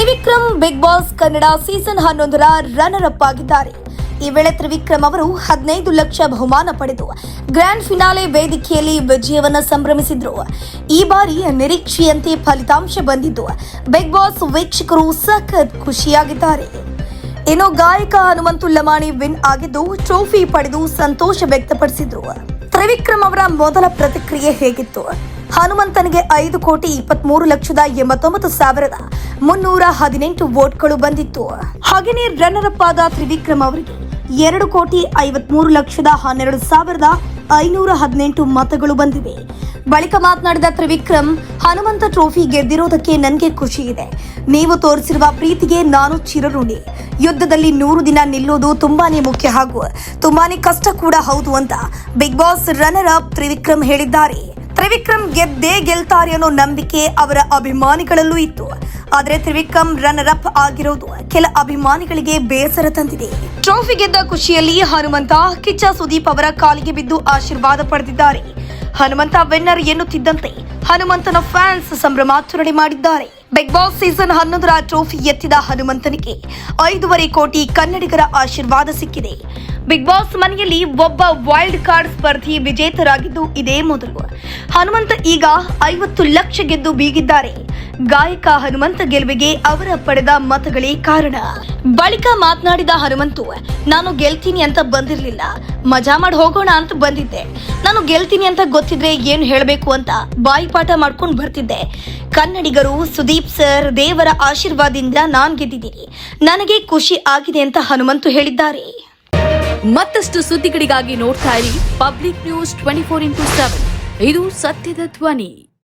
Trivikram Bigg Boss Kannada season ಹನ್ನೊಂದರ runner up ಆಗಿದ್ದಾರೆ. ಈ ವೇಳೆ ತ್ರಿವಿಕ್ರಮ್ ಅವರು ಹದಿನೈದು ಲಕ್ಷ ಬಹುಮಾನ ಪಡೆದು ಗ್ರ್ಯಾಂಡ್ ಫಿನಾಲೆ ವೇದಿಕೆಯಲ್ಲಿ ವಿಜಯವನ್ನ ಸಂಭ್ರಮಿಸಿದ್ರು. ಈ ಬಾರಿ ನಿರೀಕ್ಷೆಯಂತೆ ಫಲಿತಾಂಶ ಬಂದಿದ್ದು, ಬಿಗ್ ಬಾಸ್ ವೀಕ್ಷಕರು ಸಖತ್ ಖುಷಿಯಾಗಿದ್ದಾರೆ. ಇನ್ನು ಗಾಯಕ ಹನುಮಂತು ಲಮಾಣಿ ವಿನ್ ಆಗಿದ್ದು ಟ್ರೋಫಿ ಪಡೆದು ಸಂತೋಷ ವ್ಯಕ್ತಪಡಿಸಿದ್ರು. ತ್ರಿವಿಕ್ರಮ್ ಅವರ ಮೊದಲ ಪ್ರತಿಕ್ರಿಯೆ ಹೇಗಿತ್ತು? ಹನುಮಂತನಿಗೆ ಐದು ಕೋಟಿ ಇಪ್ಪತ್ಮೂರು ಲಕ್ಷದ ಎಂಬತ್ತೊಂಬತ್ತು ಸಾವಿರದ ಮುನ್ನೂರ ಹದಿನೆಂಟು ವೋಟ್ಗಳು ಬಂದಿತ್ತು. ಹಾಗೆಯೇ ರನ್ನರ್ ಅಪ್ ಆದ ತ್ರಿವಿಕ್ರಮ್ ಅವರಿಗೆ ಎರಡು ಕೋಟಿ ಐವತ್ಮೂರು ಲಕ್ಷದ ಹನ್ನೆರಡು ಸಾವಿರದ ಐನೂರ ಹದಿನೆಂಟು ಮತಗಳು ಬಂದಿವೆ. ಬಳಿಕ ಮಾತನಾಡಿದ ತ್ರಿವಿಕ್ರಮ್, ಹನುಮಂತ ಟ್ರೋಫಿ ಗೆದ್ದಿರೋದಕ್ಕೆ ನನಗೆ ಖುಷಿ ಇದೆ. ನೀವು ತೋರಿಸಿರುವ ಪ್ರೀತಿಗೆ ನಾನು ಚಿರಋಣಿ. ಯುದ್ಧದಲ್ಲಿ ನೂರು ದಿನ ನಿಲ್ಲೋದು ತುಂಬಾನೇ ಮುಖ್ಯ ಹಾಗೂ ತುಂಬಾನೇ ಕಷ್ಟ ಕೂಡ ಹೌದು ಅಂತ Bigg Boss runner up Trivikram ಹೇಳಿದ್ದಾರೆ. ತ್ರಿವಿಕ್ರಮ್ ಗೆದ್ದೇ ಗೆಲ್ತಾರೆ ಅನ್ನೋ ನಂಬಿಕೆ ಅವರ ಅಭಿಮಾನಿಗಳಲ್ಲೂ ಇತ್ತು. ಆದರೆ ತ್ರಿವಿಕ್ರಮ್ ರನ್ನರ್ ಅಪ್ ಆಗಿರೋದು ಕೆಲ ಅಭಿಮಾನಿಗಳಿಗೆ ಬೇಸರ ತಂದಿದೆ. ಟ್ರೋಫಿ ಗೆದ್ದ ಖುಷಿಯಲ್ಲಿ ಹನುಮಂತ, ಕಿಚ್ಚ ಸುದೀಪ್ ಅವರ ಕಾಲಿಗೆ ಬಿದ್ದು ಆಶೀರ್ವಾದ ಪಡೆದಿದ್ದಾರೆ. ಹನುಮಂತ ವಿನ್ನರ್ ಎನ್ನುತ್ತಿದ್ದಂತೆ ಹನುಮಂತನ ಫ್ಯಾನ್ಸ್ ಸಂಭ್ರಮಾಚರಣೆ ಮಾಡಿದ್ದಾರೆ. ಬಿಗ್ ಬಾಸ್ ಸೀಸನ್ ಹನ್ನೊಂದರ ಟ್ರೋಫಿ ಎತ್ತಿದ ಹನುಮಂತನಿಗೆ ಐದೂವರೆ ಕೋಟಿ ಕನ್ನಡಿಗರ ಆಶೀರ್ವಾದ ಸಿಕ್ಕಿದೆ. ಬಿಗ್ ಬಾಸ್ ಮನೆಯಲ್ಲಿ ಒಬ್ಬ ವೈಲ್ಡ್ ಕಾರ್ಡ್ ಸ್ಪರ್ಧಿ ವಿಜೇತರಾಗಿದ್ದು ಇದೇ ಮೊದಲು. ಹನುಮಂತ ಈಗ ಐವತ್ತು ಲಕ್ಷ ಗೆದ್ದು ಬೀಗಿದ್ದಾರೆ. ಗಾಯಕ ಹನುಮಂತ ಗೆಲುವಿಗೆ ಅವರ ಪಡೆದ ಮತಗಳೇ ಕಾರಣ. ಬಳಿಕ ಮಾತನಾಡಿದ ಹನುಮಂತು, ನಾನು ಗೆಲ್ತೀನಿ ಅಂತ ಬಂದಿರಲಿಲ್ಲ. ಮಜಾ ಮಾಡಿ ಹೋಗೋಣ ಅಂತ ಬಂದಿದ್ದೆ. ನಾನು ಗೆಲ್ತೀನಿ ಅಂತ ಗೊತ್ತಿದ್ರೆ ಏನು ಹೇಳಬೇಕು ಅಂತ ಬಾಯಿಪಾಠ ಮಾಡ್ಕೊಂಡು ಬರ್ತಿದ್ದೆ. ಕನ್ನಡಿಗರು, ಸುದೀಪ್ ಸರ್, ದೇವರ ಆಶೀರ್ವಾದದಿಂದ ನಾನು ಗೆದ್ದಿದ್ದೀನಿ. ನನಗೆ ಖುಷಿ ಆಗಿದೆ ಅಂತ ಹನುಮಂತು ಹೇಳಿದ್ದಾರೆ. ಮತ್ತಷ್ಟು ಸುದ್ದಿಗಳಿಗಾಗಿ ನೋಡ್ತಾ ಇರಿ public news twenty four into seven. ಇದು ಸತ್ಯದ ಧ್ವನಿ.